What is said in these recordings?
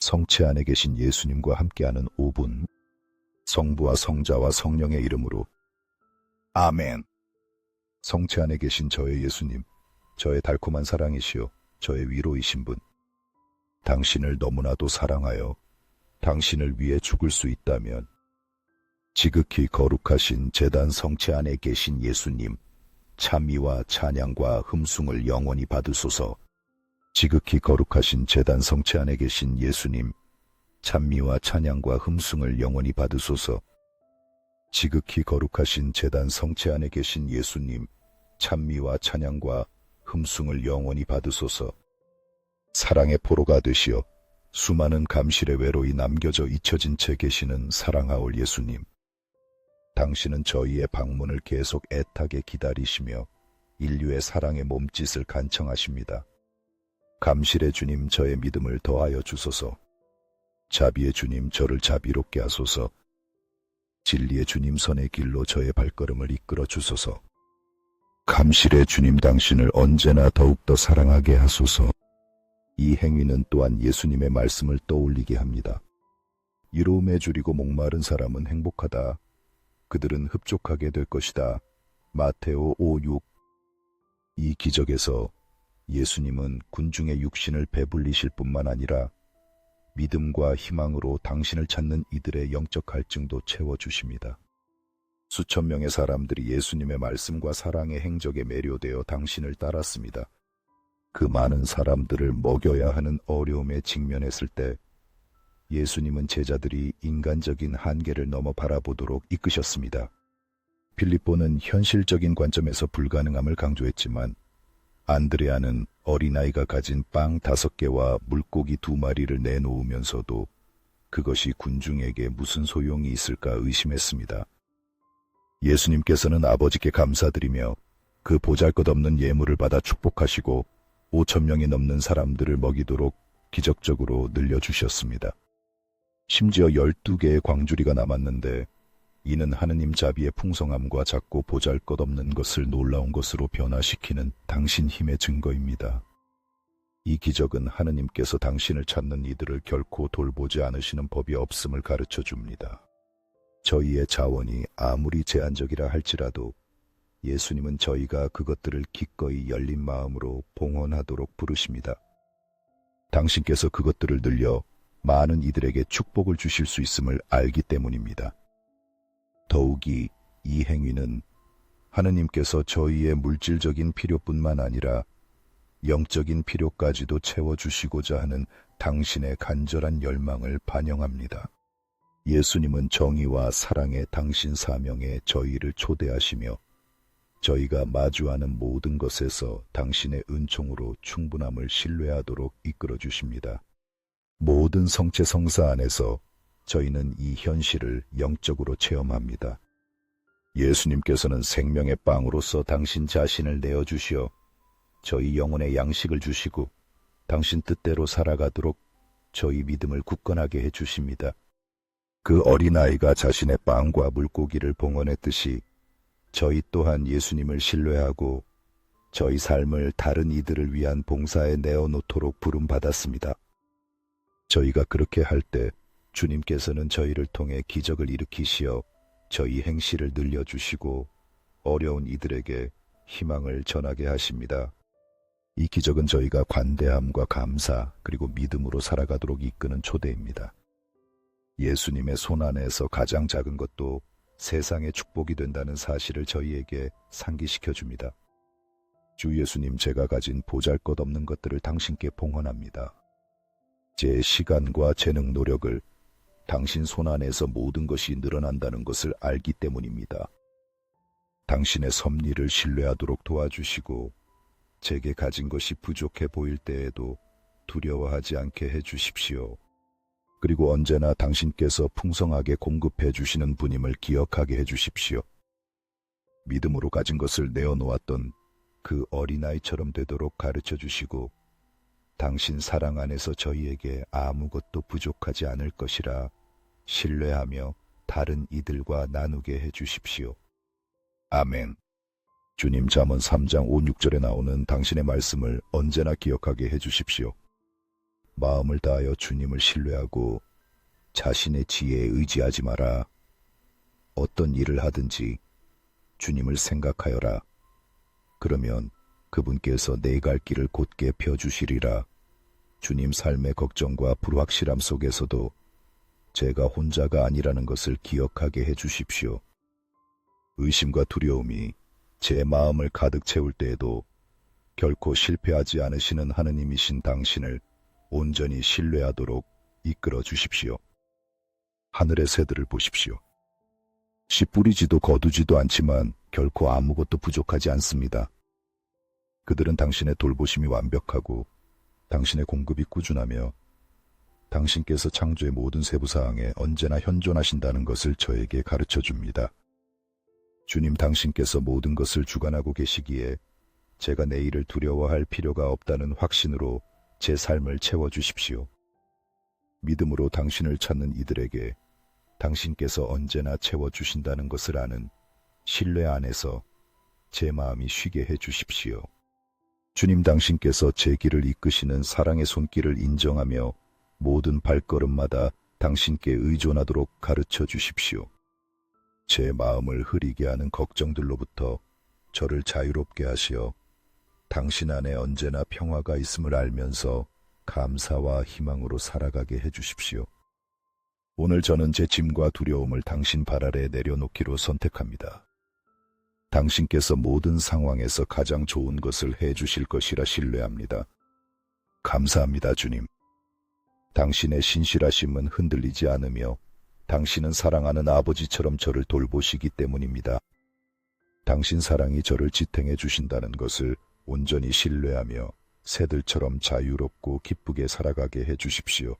성체 안에 계신 예수님과 함께하는 5분. 성부와 성자와 성령의 이름으로. 아멘. 성체 안에 계신 저의 예수님, 저의 달콤한 사랑이시요, 저의 위로이신 분. 당신을 너무나도 사랑하여 당신을 위해 죽을 수 있다면 지극히 거룩하신 재단 성체 안에 계신 예수님, 참미와 찬양과 흠숭을 영원히 받으소서. 지극히 거룩하신 재단 성체 안에 계신 예수님, 찬미와 찬양과 흠숭을 영원히 받으소서. 지극히 거룩하신 재단 성체 안에 계신 예수님, 찬미와 찬양과 흠숭을 영원히 받으소서. 사랑의 포로가 되시어 수많은 감실의 외로이 남겨져 잊혀진 채 계시는 사랑하올 예수님. 당신은 저희의 방문을 계속 애타게 기다리시며 인류의 사랑의 몸짓을 간청하십니다. 감실의 주님 저의 믿음을 더하여 주소서. 자비의 주님 저를 자비롭게 하소서. 진리의 주님 선의 길로 저의 발걸음을 이끌어 주소서. 감실의 주님 당신을 언제나 더욱더 사랑하게 하소서. 이 행위는 또한 예수님의 말씀을 떠올리게 합니다. 이로움에 줄이고 목마른 사람은 행복하다. 그들은 흡족하게 될 것이다. 마테오 5.6 이 기적에서 예수님은 군중의 육신을 배불리실 뿐만 아니라 믿음과 희망으로 당신을 찾는 이들의 영적 갈증도 채워주십니다. 수천 명의 사람들이 예수님의 말씀과 사랑의 행적에 매료되어 당신을 따랐습니다. 그 많은 사람들을 먹여야 하는 어려움에 직면했을 때 예수님은 제자들이 인간적인 한계를 넘어 바라보도록 이끄셨습니다. 필리포는 현실적인 관점에서 불가능함을 강조했지만 안드레아는 어린아이가 가진 빵 다섯 개와 물고기 두 마리를 내놓으면서도 그것이 군중에게 무슨 소용이 있을까 의심했습니다. 예수님께서는 아버지께 감사드리며 그 보잘것없는 예물을 받아 축복하시고 5천 명이 넘는 사람들을 먹이도록 기적적으로 늘려주셨습니다. 심지어 12개의 광주리가 남았는데 이는 하느님 자비의 풍성함과 작고 보잘것없는 것을 놀라운 것으로 변화시키는 당신 힘의 증거입니다. 이 기적은 하느님께서 당신을 찾는 이들을 결코 돌보지 않으시는 법이 없음을 가르쳐 줍니다. 저희의 자원이 아무리 제한적이라 할지라도 예수님은 저희가 그것들을 기꺼이 열린 마음으로 봉헌하도록 부르십니다. 당신께서 그것들을 늘려 많은 이들에게 축복을 주실 수 있음을 알기 때문입니다. 더욱이 이 행위는 하느님께서 저희의 물질적인 필요뿐만 아니라 영적인 필요까지도 채워주시고자 하는 당신의 간절한 열망을 반영합니다. 예수님은 정의와 사랑의 당신 사명에 저희를 초대하시며 저희가 마주하는 모든 것에서 당신의 은총으로 충분함을 신뢰하도록 이끌어 주십니다. 모든 성체 성사 안에서 저희는 이 현실을 영적으로 체험합니다. 예수님께서는 생명의 빵으로서 당신 자신을 내어주시어 저희 영혼의 양식을 주시고 당신 뜻대로 살아가도록 저희 믿음을 굳건하게 해주십니다. 그 어린아이가 자신의 빵과 물고기를 봉헌했듯이 저희 또한 예수님을 신뢰하고 저희 삶을 다른 이들을 위한 봉사에 내어놓도록 부름받았습니다. 저희가 그렇게 할 때 주님께서는 저희를 통해 기적을 일으키시어 저희 행실을 늘려주시고 어려운 이들에게 희망을 전하게 하십니다. 이 기적은 저희가 관대함과 감사 그리고 믿음으로 살아가도록 이끄는 초대입니다. 예수님의 손 안에서 가장 작은 것도 세상의 축복이 된다는 사실을 저희에게 상기시켜 줍니다. 주 예수님 제가 가진 보잘 것 없는 것들을 당신께 봉헌합니다. 제 시간과 재능 노력을 당신 손 안에서 모든 것이 늘어난다는 것을 알기 때문입니다. 당신의 섭리를 신뢰하도록 도와주시고 제게 가진 것이 부족해 보일 때에도 두려워하지 않게 해 주십시오. 그리고 언제나 당신께서 풍성하게 공급해 주시는 분임을 기억하게 해 주십시오. 믿음으로 가진 것을 내어놓았던 그 어린아이처럼 되도록 가르쳐 주시고 당신 사랑 안에서 저희에게 아무것도 부족하지 않을 것이라 신뢰하며 다른 이들과 나누게 해 주십시오. 아멘. 주님 잠언 3장 5, 6절에 나오는 당신의 말씀을 언제나 기억하게 해 주십시오. 마음을 다하여 주님을 신뢰하고 자신의 지혜에 의지하지 마라. 어떤 일을 하든지 주님을 생각하여라. 그러면 그분께서 내 갈 길을 곧게 펴주시리라. 주님 삶의 걱정과 불확실함 속에서도 제가 혼자가 아니라는 것을 기억하게 해 주십시오. 의심과 두려움이 제 마음을 가득 채울 때에도 결코 실패하지 않으시는 하느님이신 당신을 온전히 신뢰하도록 이끌어 주십시오. 하늘의 새들을 보십시오. 씨 뿌리지도 거두지도 않지만 결코 아무것도 부족하지 않습니다. 그들은 당신의 돌보심이 완벽하고 당신의 공급이 꾸준하며 당신께서 창조의 모든 세부 사항에 언제나 현존하신다는 것을 저에게 가르쳐 줍니다. 주님 당신께서 모든 것을 주관하고 계시기에 제가 내일을 두려워할 필요가 없다는 확신으로 제 삶을 채워 주십시오. 믿음으로 당신을 찾는 이들에게 당신께서 언제나 채워 주신다는 것을 아는 신뢰 안에서 제 마음이 쉬게 해 주십시오. 주님 당신께서 제 길을 이끄시는 사랑의 손길을 인정하며 모든 발걸음마다 당신께 의존하도록 가르쳐 주십시오. 제 마음을 흐리게 하는 걱정들로부터 저를 자유롭게 하시어 당신 안에 언제나 평화가 있음을 알면서 감사와 희망으로 살아가게 해 주십시오. 오늘 저는 제 짐과 두려움을 당신 발 아래 내려놓기로 선택합니다. 당신께서 모든 상황에서 가장 좋은 것을 해 주실 것이라 신뢰합니다. 감사합니다, 주님. 당신의 신실하심은 흔들리지 않으며 당신은 사랑하는 아버지처럼 저를 돌보시기 때문입니다. 당신 사랑이 저를 지탱해 주신다는 것을 온전히 신뢰하며 새들처럼 자유롭고 기쁘게 살아가게 해 주십시오.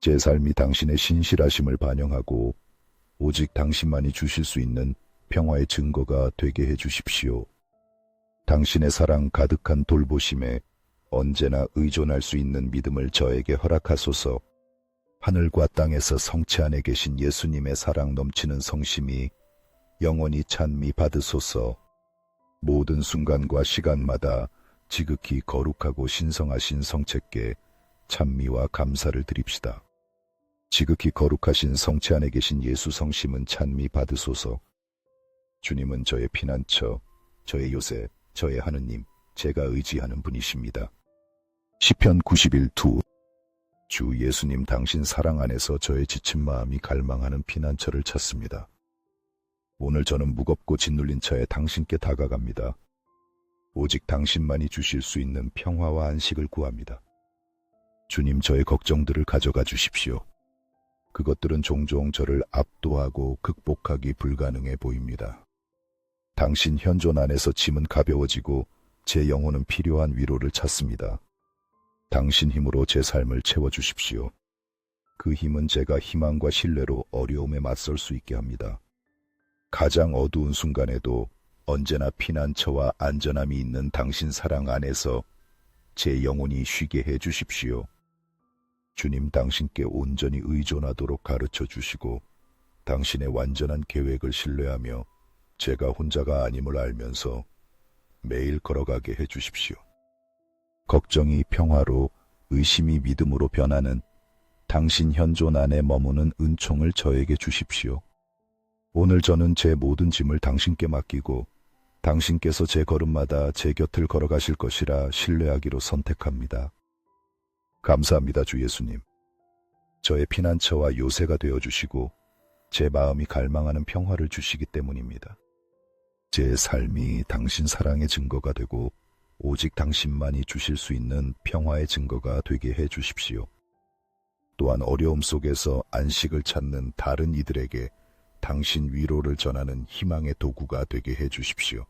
제 삶이 당신의 신실하심을 반영하고 오직 당신만이 주실 수 있는 평화의 증거가 되게 해 주십시오. 당신의 사랑 가득한 돌보심에 언제나 의존할 수 있는 믿음을 저에게 허락하소서. 하늘과 땅에서 성체 안에 계신 예수님의 사랑 넘치는 성심이 영원히 찬미 받으소서. 모든 순간과 시간마다 지극히 거룩하고 신성하신 성체께 찬미와 감사를 드립시다. 지극히 거룩하신 성체 안에 계신 예수 성심은 찬미 받으소서. 주님은 저의 피난처, 저의 요새, 저의 하느님, 제가 의지하는 분이십니다. 시편 91투 주 예수님 당신 사랑 안에서 저의 지친 마음이 갈망하는 피난처를 찾습니다. 오늘 저는 무겁고 짓눌린 차에 당신께 다가갑니다. 오직 당신만이 주실 수 있는 평화와 안식을 구합니다. 주님 저의 걱정들을 가져가 주십시오. 그것들은 종종 저를 압도하고 극복하기 불가능해 보입니다. 당신 현존 안에서 짐은 가벼워지고 제 영혼은 필요한 위로를 찾습니다. 당신 힘으로 제 삶을 채워주십시오. 그 힘은 제가 희망과 신뢰로 어려움에 맞설 수 있게 합니다. 가장 어두운 순간에도 언제나 피난처와 안전함이 있는 당신 사랑 안에서 제 영혼이 쉬게 해 주십시오. 주님 당신께 온전히 의존하도록 가르쳐 주시고 당신의 완전한 계획을 신뢰하며 제가 혼자가 아님을 알면서 매일 걸어가게 해 주십시오. 걱정이 평화로 의심이 믿음으로 변하는 당신 현존 안에 머무는 은총을 저에게 주십시오. 오늘 저는 제 모든 짐을 당신께 맡기고 당신께서 제 걸음마다 제 곁을 걸어가실 것이라 신뢰하기로 선택합니다. 감사합니다, 주 예수님. 저의 피난처와 요새가 되어 주시고 제 마음이 갈망하는 평화를 주시기 때문입니다. 제 삶이 당신 사랑의 증거가 되고 오직 당신만이 주실 수 있는 평화의 증거가 되게 해 주십시오. 또한 어려움 속에서 안식을 찾는 다른 이들에게 당신 위로를 전하는 희망의 도구가 되게 해 주십시오.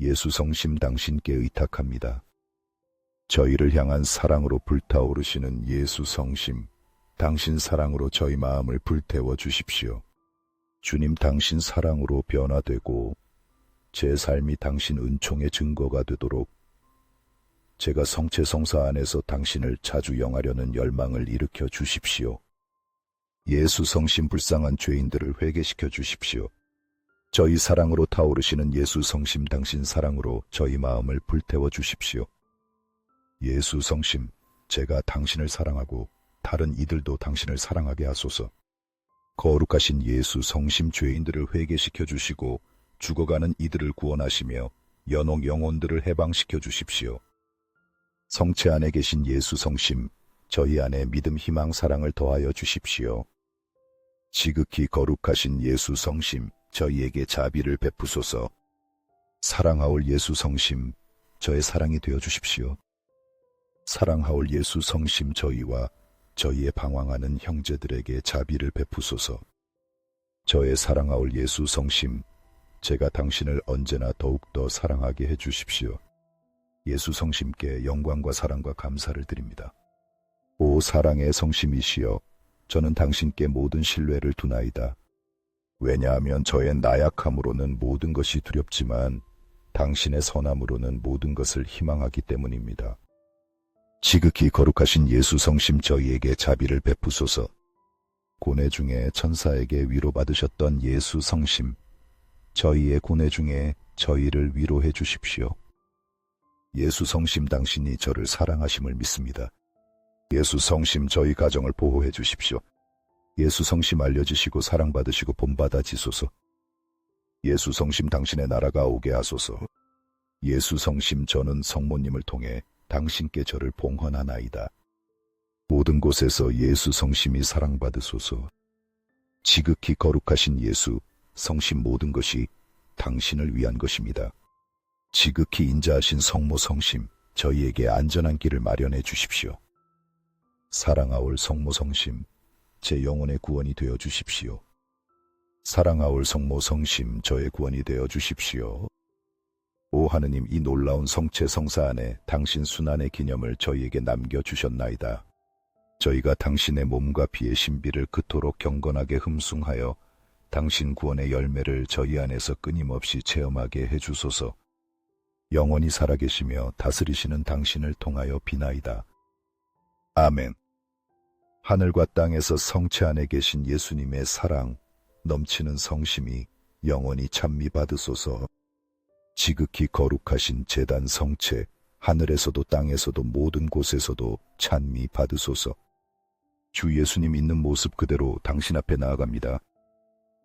예수 성심 당신께 의탁합니다. 저희를 향한 사랑으로 불타오르시는 예수 성심, 당신 사랑으로 저희 마음을 불태워 주십시오. 주님 당신 사랑으로 변화되고 제 삶이 당신 은총의 증거가 되도록 제가 성체 성사 안에서 당신을 자주 영하려는 열망을 일으켜 주십시오. 예수 성심 불쌍한 죄인들을 회개시켜 주십시오. 저희 사랑으로 타오르시는 예수 성심 당신 사랑으로 저희 마음을 불태워 주십시오. 예수 성심 제가 당신을 사랑하고 다른 이들도 당신을 사랑하게 하소서. 거룩하신 예수 성심 죄인들을 회개시켜 주시고 죽어가는 이들을 구원하시며 연옥 영혼들을 해방시켜 주십시오. 성체 안에 계신 예수 성심, 저희 안에 믿음, 희망, 사랑을 더하여 주십시오. 지극히 거룩하신 예수 성심, 저희에게 자비를 베푸소서. 사랑하올 예수 성심, 저의 사랑이 되어 주십시오. 사랑하올 예수 성심 저희와 저희의 방황하는 형제들에게 자비를 베푸소서. 저의 사랑하올 예수 성심, 제가 당신을 언제나 더욱더 사랑하게 해 주십시오. 예수 성심께 영광과 사랑과 감사를 드립니다. 오 사랑의 성심이시여, 저는 당신께 모든 신뢰를 두나이다. 왜냐하면 저의 나약함으로는 모든 것이 두렵지만 당신의 선함으로는 모든 것을 희망하기 때문입니다. 지극히 거룩하신 예수 성심 저희에게 자비를 베푸소서. 고뇌 중에 천사에게 위로받으셨던 예수 성심, 저희의 고뇌 중에 저희를 위로해 주십시오. 예수 성심 당신이 저를 사랑하심을 믿습니다. 예수 성심 저희 가정을 보호해 주십시오. 예수 성심 알려주시고 사랑받으시고 본받아 지소서. 예수 성심 당신의 나라가 오게 하소서. 예수 성심 저는 성모님을 통해 당신께 저를 봉헌하나이다. 모든 곳에서 예수 성심이 사랑받으소서. 지극히 거룩하신 예수 성심 모든 것이 당신을 위한 것입니다. 지극히 인자하신 성모 성심 저희에게 안전한 길을 마련해 주십시오. 사랑하올 성모 성심 제 영혼의 구원이 되어 주십시오. 사랑하올 성모 성심 저의 구원이 되어 주십시오. 오 하느님 이 놀라운 성체 성사 안에 당신 순환의 기념을 저희에게 남겨주셨나이다. 저희가 당신의 몸과 피의 신비를 그토록 경건하게 흠숭하여 당신 구원의 열매를 저희 안에서 끊임없이 체험하게 해주소서. 영원히 살아계시며 다스리시는 당신을 통하여 비나이다. 아멘. 하늘과 땅에서 성체 안에 계신 예수님의 사랑, 넘치는 성심이 영원히 찬미 받으소서. 지극히 거룩하신 재단 성체, 하늘에서도 땅에서도 모든 곳에서도 찬미 받으소서. 주 예수님 있는 모습 그대로 당신 앞에 나아갑니다.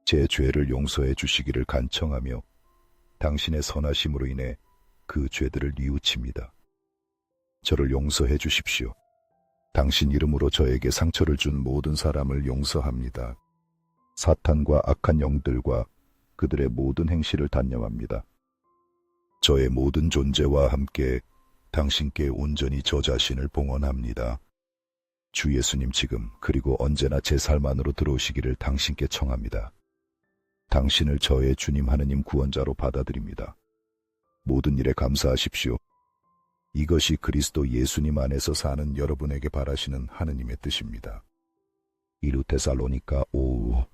제 죄를 용서해 주시기를 간청하며 당신의 선하심으로 인해 그 죄들을 뉘우칩니다. 저를 용서해 주십시오. 당신 이름으로 저에게 상처를 준 모든 사람을 용서합니다. 사탄과 악한 영들과 그들의 모든 행실을 단념합니다. 저의 모든 존재와 함께 당신께 온전히 저 자신을 봉헌합니다. 주 예수님 지금 그리고 언제나 제 삶 안으로 들어오시기를 당신께 청합니다. 당신을 저의 주님 하느님 구원자로 받아들입니다. 모든 일에 감사하십시오. 이것이 그리스도 예수님 안에서 사는 여러분에게 바라시는 하느님의 뜻입니다. 이루 테살로니까 5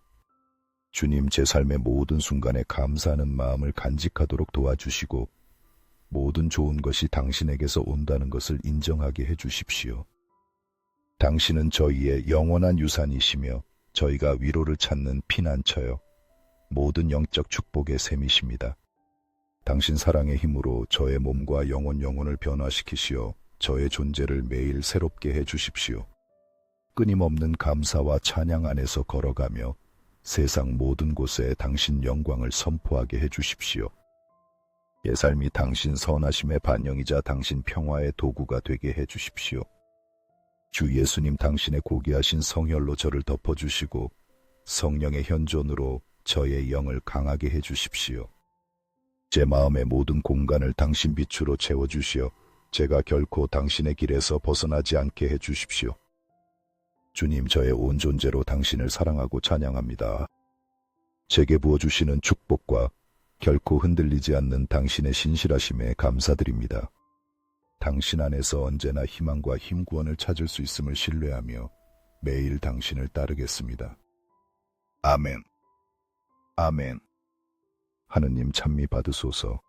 주님 제 삶의 모든 순간에 감사하는 마음을 간직하도록 도와주시고 모든 좋은 것이 당신에게서 온다는 것을 인정하게 해주십시오. 당신은 저희의 영원한 유산이시며 저희가 위로를 찾는 피난처요. 모든 영적 축복의 셈이십니다. 당신 사랑의 힘으로 저의 몸과 영혼 영혼을 변화시키시어 저의 존재를 매일 새롭게 해 주십시오. 끊임없는 감사와 찬양 안에서 걸어가며 세상 모든 곳에 당신 영광을 선포하게 해 주십시오. 예 삶이 당신 선하심의 반영이자 당신 평화의 도구가 되게 해 주십시오. 주 예수님 당신의 고귀하신 성혈로 저를 덮어주시고 성령의 현존으로 저의 영을 강하게 해 주십시오. 제 마음의 모든 공간을 당신 빛으로 채워주시어 제가 결코 당신의 길에서 벗어나지 않게 해 주십시오. 주님 저의 온 존재로 당신을 사랑하고 찬양합니다. 제게 부어주시는 축복과 결코 흔들리지 않는 당신의 신실하심에 감사드립니다. 당신 안에서 언제나 희망과 힘구원을 찾을 수 있음을 신뢰하며 매일 당신을 따르겠습니다. 아멘. 아멘. 하느님 찬미 받으소서.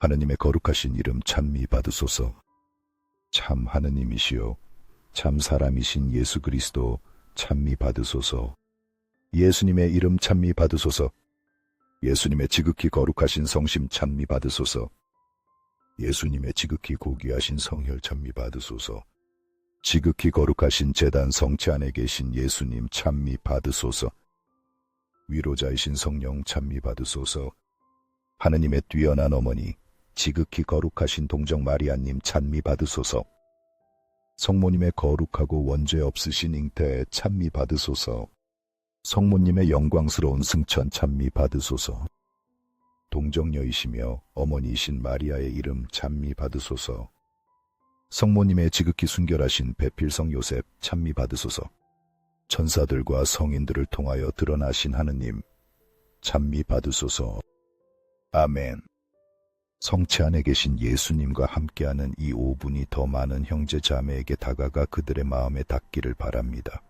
하느님의 거룩하신 이름 찬미 받으소서. 참 하느님이시요. 참 사람이신 예수 그리스도 찬미 받으소서. 예수님의 이름 찬미 받으소서. 예수님의 지극히 거룩하신 성심 찬미 받으소서. 예수님의 지극히 고귀하신 성혈 찬미 받으소서. 지극히 거룩하신 재단 성체 안에 계신 예수님 찬미 받으소서. 위로자이신 성령 찬미 받으소서. 하느님의 뛰어난 어머니, 지극히 거룩하신 동정 마리아님 찬미 받으소서. 성모님의 거룩하고 원죄 없으신 잉태에 찬미 받으소서. 성모님의 영광스러운 승천 찬미 받으소서. 동정녀이시며 어머니이신 마리아의 이름 찬미 받으소서. 성모님의 지극히 순결하신 배필성 요셉 찬미 받으소서. 천사들과 성인들을 통하여 드러나신 하느님 찬미 받으소서. 아멘. 성체 안에 계신 예수님과 함께하는 이 5분이 더 많은 형제 자매에게 다가가 그들의 마음에 닿기를 바랍니다.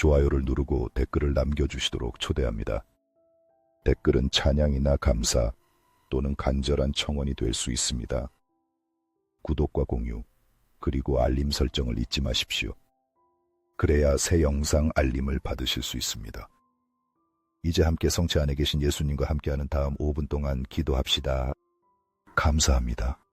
좋아요를 누르고 댓글을 남겨주시도록 초대합니다. 댓글은 찬양이나 감사 또는 간절한 청원이 될 수 있습니다. 구독과 공유, 그리고 알림 설정을 잊지 마십시오. 그래야 새 영상 알림을 받으실 수 있습니다. 이제 함께 성체 안에 계신 예수님과 함께하는 다음 5분 동안 기도합시다. 감사합니다.